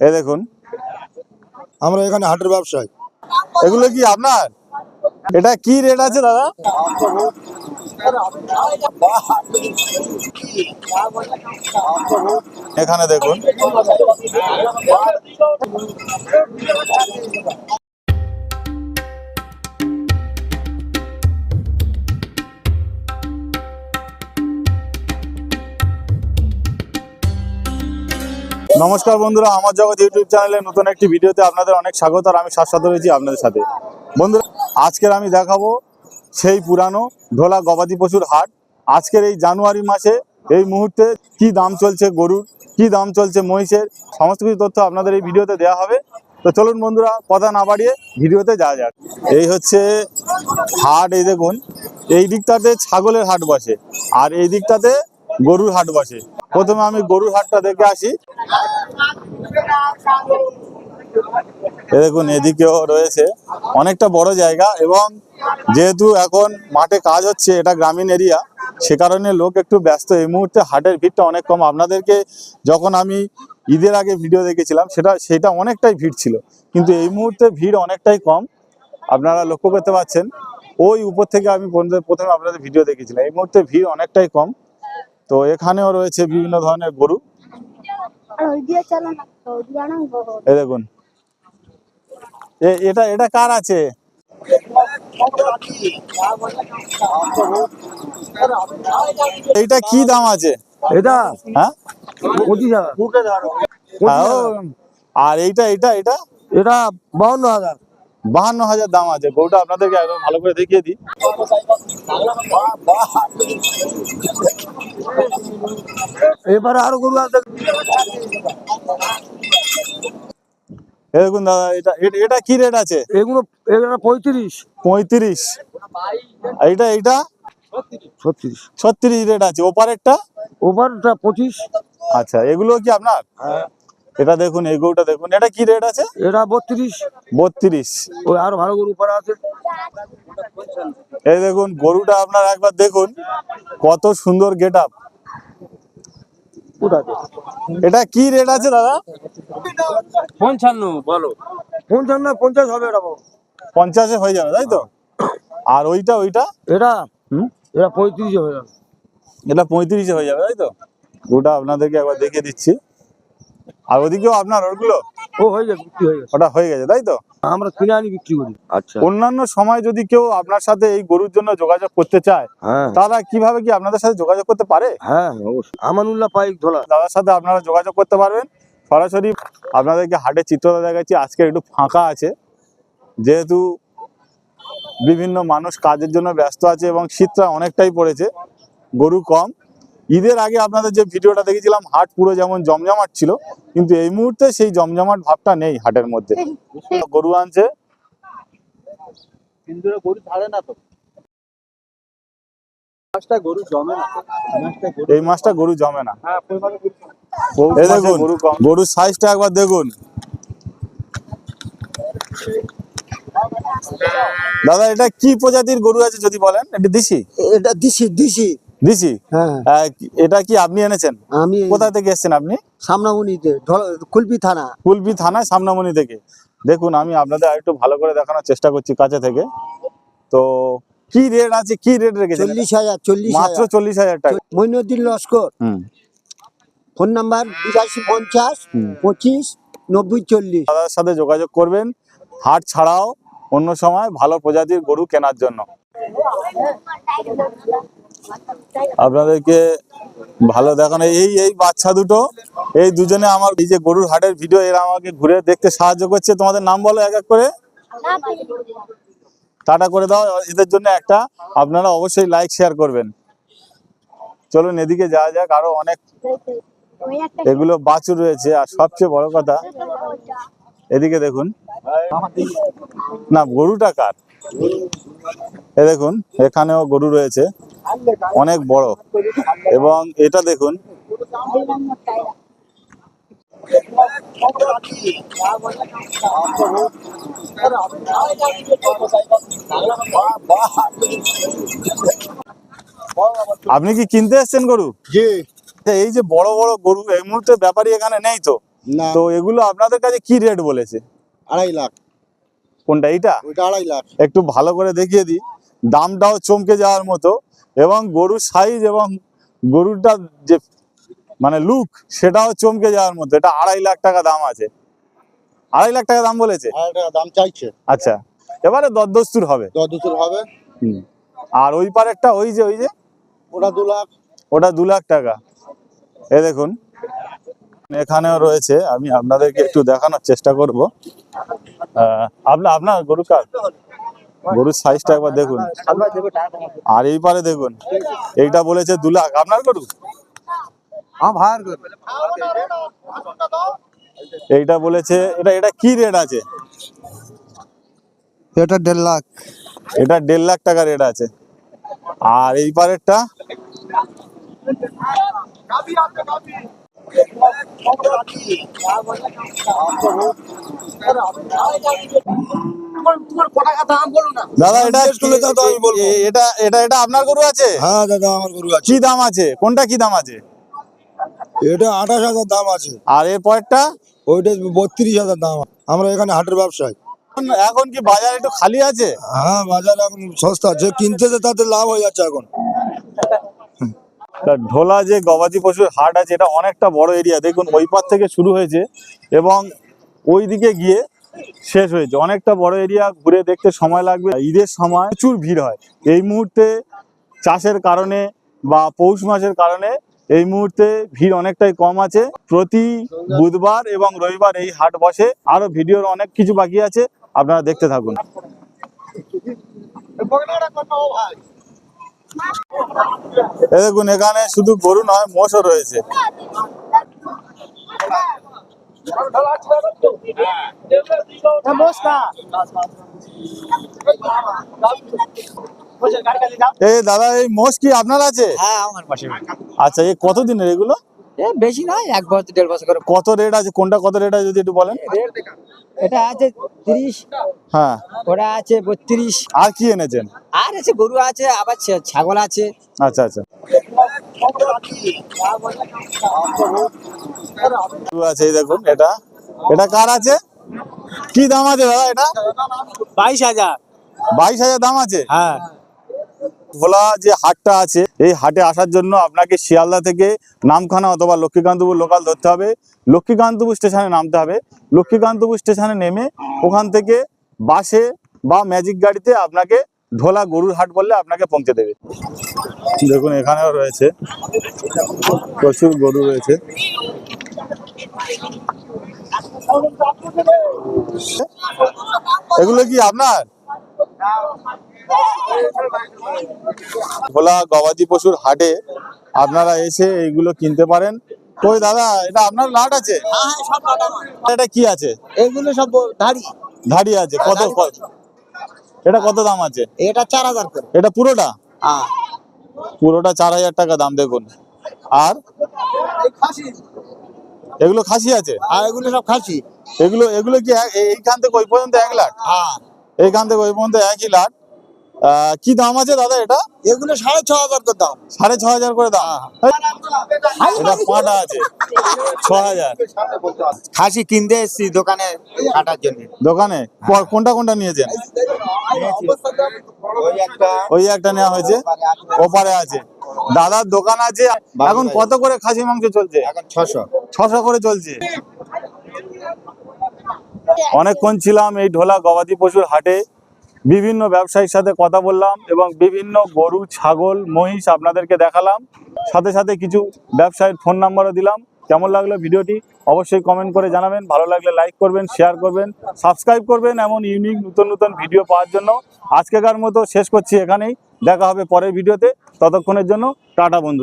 এ দেখুন। আমরা এখানে হাটের ব্যবসায়। এগুলো কি আপনার? এটা কি রেট আছে দাদা? এখানে দেখুন। নমস্কার বন্ধুরা, আমার জগৎ ইউটিউব চ্যানেলে নতুন একটি ভিডিওতে আপনাদের অনেক স্বাগত আর আমি শাশ্বত রয়েছি আপনাদের সাথে। বন্ধুরা, আজকের আমি দেখাবো সেই পুরানো ঢোলা গবাদি পশুর হাট। আজকের এই জানুয়ারি মাসে এই মুহূর্তে কি দাম চলছে গরুর, কি দাম চলছে মহিষের, সমস্ত কিছু তথ্য আপনাদের এই ভিডিওতে দেওয়া হবে। তো চলুন বন্ধুরা, কথা না বাড়িয়ে ভিডিওতে যাওয়া যাক। এই হচ্ছে হাট, এই দেখুন, এই দিকটাতে ছাগলের হাট বসে, আর এই দিকটাতে গরুর হাট বসে। প্রথমে আমি গরুর হাটটা দেখে আসি। দেখুন, এদিকেও রয়েছে। অনেকটা বড় জায়গা এবং যেহেতু এখন মাঠে কাজ হচ্ছে, এটা গ্রামীণ এরিয়া, সে কারণে লোক একটু ব্যস্ত। এই মুহূর্তে হাটের ভিড়টা অনেক কম। আপনাদেরকে যখন আমি ঈদের আগে ভিডিও দেখেছিলাম, সেটা সেটা অনেকটাই ভিড় ছিল। কিন্তু এই মুহূর্তে ভিড় অনেকটাই কম। আপনারা লক্ষ্য করতে পারছেন ওই উপর থেকে আমি প্রথমে- আপনাদের ভিডিও দেখেছিলাম। এই মুহূর্তে ভিড় অনেকটাই কম। তো এখানেও রয়েছে বিভিন্ন ধরনের গরু। এই দেখুন। এটা এটা কার আছে? এইটা কি দাম আছে? এটা? হ্যাঁ? আর এইটা এটা এটা এটা বাউন্ন হাজার। বাহান্ন হাজার দাম আছে। গরুটা আপনাদেরকে একদম ভালো করে দেখিয়ে দিই। এবারে আরও গরু আছে। দেখুন দাদা এটা এটা কি রেট আছে? এগুলো এগুলো পঁয়ত্রিশ। পঁয়ত্রিশ। এইটা এইটা ছত্রিশ। ছত্রিশ রেট আছে। ওপারেরটা? ওপারটা পঁচিশ। আচ্ছা এগুলো কি আপনার? এটা দেখুন এই গরুটা দেখুন। এটা কি রেট আছে? এটা বত্রিশ। বত্রিশ। ওই আরও ভালো গরু উপরে আছে। এই দেখুন গরুটা আপনার একবার দেখুন কত সুন্দর গেট আপ এটা কি রেট আছে দাদা? পঞ্চান্ন বলো। পঞ্চান্ন পঞ্চাশ হবে এটা পঞ্চাশে হয়ে যাবে তাই তো? আর ওইটা ওইটা? এটা? হুম? এটা পঁয়ত্রিশ হয়ে যাবে। এটা পঁয়ত্রিশে হয়ে যাবে তাই তো? গরুটা আপনাদেরকে একবার দেখিয়ে দিচ্ছি। আর ওদিকেও আপনার ওগুলো? ও হয়ে যাবে বিক্রি হয়ে গেছে। ওটা হয়ে গেছে তাই তো? আমরা কিনে আনি বিক্রি করি। আচ্ছা। অন্যান্য সময় যদি কেউ আপনার সাথে এই গরুর জন্য যোগাযোগ করতে চায় হ্যাঁ। তারা কীভাবে কি আপনাদের সাথে যোগাযোগ করতে পারে? হ্যাঁ অবশ্যই। আমানুল্লাহ পাইক ধোলা। দাদার সাথে আপনারা যোগাযোগ করতে পারবেন। সরাসরি আপনাদেরকে হাটের চিত্রটা দেখাচ্ছি। আজকে একটু ফাঁকা আছে। যেহেতু বিভিন্ন মানুষ কাজের জন্য ব্যস্ত আছে এবং শীতটা অনেকটাই পড়েছে গরু কম। ঈদের আগে আপনাদের যে ভিডিওটা দেখেছিলাম হাট পুরো যেমন জমজমাট ছিল কিন্তু এই মুহূর্তে সেই জমজমাট ভাবটা নেই হাটের মধ্যে। গরু আনছে। কিন্তু ওরা গরু ছাড়ে না তো। মাছটা গরু জমে না। এই মাছটা গরু জমে না। হ্যাঁ দেখুন গরুর সাইজটা একবার দেখুন। দাদা এটা কি প্রজাতির গরু আছে যদি বলেন? এটা দিছি এটা দিছি দিছি দিছি? হ্যাঁ। এটা কি আপনি এনেছেন? আমি কোথা থেকে এসেছেন আপনি? সামনামুনিতে কুলপি থানা। কুলপি থানায় সামনামণি থেকে। দেখুন আমি আপনাদের আরেকটু ভালো করে দেখানোর চেষ্টা করছি কাছে থেকে। তো কি রেট আছে? কি রেট রেখেছেন চল্লিশ হাজার চল্লিশ মাত্র চল্লিশ হাজার টাকা। মইনুদ্দিন লস্কর। ফোন নাম্বার বিরাশি পঞ্চাশ পঁচিশ নব্বই চল্লিশ। দাদার সাথে যোগাযোগ করবেন। হাট ছাড়াও অন্য সময় ভালো প্রজাতির গরু কেনার জন্য। আপনাদেরকে ভালো দেখানো। এই এই বাচ্চা দুটো, এই দুজনে আমার এই যে গরুর হাটের ভিডিও এরা আমাকে ঘুরে দেখতে সাহায্য করছে। তোমাদের নাম বলো এক এক করে। টাটা করে দাও। এদের জন্য একটা, আপনারা অবশ্যই লাইক শেয়ার করবেন। চলুন এদিকে যাওয়া যাক। আরও অনেক এগুলো বাছুর রয়েছে। আর সবচেয়ে বড় কথা, এদিকে দেখুন। না, গরুটা কার? এ দেখুন, এখানেও গরু রয়েছে। অনেক বড়। এবং এটা দেখুন। আপনি কি কিনতে এসেছেন গরু? জি। এই যে বড় বড় গরু এই মুহূর্তে ব্যাপারী এখানে নেই তো? তো এগুলো আপনাদের কাছে কি রেট বলেছে? আড়াই লাখ। কোনটা এইটা? ওইটা আড়াই লাখ। একটু ভালো করে দেখিয়ে দিই। দামটাও চমকে যাওয়ার মতো। এবং গরুর সাইজ এবং গরুটার যে মানে লুক সেটাও চমকে যাওয়ার মধ্যে। এটা আড়াই লাখ টাকা দাম আছে। আড়াই লাখ টাকা দাম বলেছে? দাম চাইছে। আচ্ছা। এবারে দরদস্তুর হবে। দশ দুশোর হবে। হুম। আর ওই পারেরটা ওই যে ওই যে? ওটা দু লাখ। ওটা দু লাখ টাকা। এ দেখুন এখানেও রয়েছে। আমি আপনাদেরকে একটু দেখানোর চেষ্টা করব। আপনার আপনার গরু কার গরুর সাইজটা একবার দেখুন। আর এই পারে দেখুন এইটা বলেছে দু লাখ। আপনার গরু? এইটা বলেছে এটা এটা কি রেট আছে? এটা দেড় লাখ। এটা দেড় লাখ টাকা রেট আছে। আর এই পারেরটা দাদা এটা জিজ্ঞেস করলে তো আমি বলব। এ- এটা এটা এটা আপনার গরু আছে? হ্যাঁ দাদা আমার গরু আছে। কি দাম আছে? কোনটা কি দাম আছে? এটা আঠাশ হাজার দাম আছে। আর এর পরেরটা? ওইটা বত্রিশ হাজার দাম আমরা এখানে হাটের ব্যবসায়। এখন- কি বাজার একটু খালি আছে? হ্যাঁ বাজার এখন সস্তা। যে কিনতেছে তাতে লাভ হয়ে যাচ্ছে এখন। ঢোলা যে গবাদি পশুর হাট আছে, এটা অনেকটা বড় এরিয়া দেখুন, ওই পার থেকে শুরু হয়েছে এবং ওই দিকে গিয়ে শেষ হয়েছে। অনেকটা বড় এরিয়া ঘুরে দেখতে সময় লাগবে। ঈদের সময় প্রচুর ভিড় হয়। এই মুহূর্তে চাষের কারণে বা পৌষ মাসের কারণে এই মুহূর্তে ভিড় অনেকটাই কম আছে। প্রতি বুধবার এবং রবিবার এই হাট বসে। আরও ভিডিওর অনেক কিছু বাকি আছে, আপনারা দেখতে থাকুন। দেখুন এখানে শুধু গরু নয় মোষও রয়েছে। এই দাদা এই মোষ কি আপনার আছে? হ্যাঁ আচ্ছা এই কতদিনের এগুলো? এ বেশি নয় এক বছর দেড় বছর করে। কত রেট আছে? কোনটা কত রেট আছে যদি একটু বলেন? এটা আছে তিরিশ হ্যাঁ। ওটা আছে বত্রিশ। আর কি এনেছেন? আর আছে গরু আছে আবার ছাগল আছে। আচ্ছা আচ্ছা। আছে দেখুন এটা। এটা কার আছে? কি দাম আছে দাদা এটা? বাইশ হাজার। বাইশ হাজার দাম আছে? হ্যাঁ। ভোলা যে হাটটা আছে, এই হাটে আসার জন্য আপনাকে শিয়ালদা থেকে নামখানা অথবা লক্ষ্মীকান্তপুর লোকাল ধরতে হবে। লক্ষ্মীকান্তপুর স্টেশনে নামতে হবে। লক্ষ্মীকান্তপুর স্টেশনে নেমে ওখান থেকে বাসে বা ম্যাজিক গাড়িতে আপনাকে ঢোলা গরুর হাট বললে আপনাকে পৌঁছে দেবে। দেখুন, এখানেও রয়েছে। প্রচুর গরু রয়েছে। এগুলো কি আপনার? ভোলা গবাদি পশুর হাটে আপনারা এসে এইগুলো কিনতে পারেন। কই দাদা এটা আপনার লাট আছে? এটা কি আছে? এগুলো সব ধাড়ি। ধাড়ি আছে কত কত? এটা কত দাম আছে? এটা চার হাজার এটা পুরোটা? হ্যাঁ। পুরোটা চার হাজার টাকা দাম দেখুন। আর? এগুলো খাসি আছে? আর এগুলো সব খাসি। এগুলো এগুলো কি এইখান থেকে ওই পর্যন্ত এক লাখ হ্যাঁ। এইখান থেকে ওই পর্যন্ত একই লাখ আহ, কি দাম আছে দাদা এটা? এগুলো সাড়ে ছ হাজার করে দাম। সাড়ে ছ হাজার করে দাম। এটা পাটা আছে। ছ হাজার। খাসি কিনতে এসছি দোকানে কাটার জন্য। দোকানে? কোনটা কোনটা নিয়েছেন? ওই একটা। ওই একটা নেওয়া হয়েছে। ওপারে আছে। দাদার দোকান আছে। এখন কত করে খাসি মাংস চলছে? এখন ছশো। ছশো করে চলছে। অনেকক্ষণ ছিলাম এই ঢোলা গবাদি পশুর হাটে। বিভিন্ন ব্যবসায়ীর সাথে কথা বললাম এবং বিভিন্ন গরু, ছাগল, মহিষ আপনাদেরকে দেখালাম। সাথে সাথে কিছু ব্যবসায়ীর ফোন নাম্বারও দিলাম। কেমন লাগল ভিডিওটি অবশ্যই কমেন্ট করে জানাবেন। ভালো লাগলে লাইক করবেন শেয়ার করবেন সাবস্ক্রাইব করবেন এমন ইউনিক নতুন নতুন ভিডিও পাওয়ার জন্য। আজকেকার মতো শেষ করছি এখানেই। দেখা হবে পরের ভিডিওতে ততক্ষণের জন্য টাটা বন্ধুরা।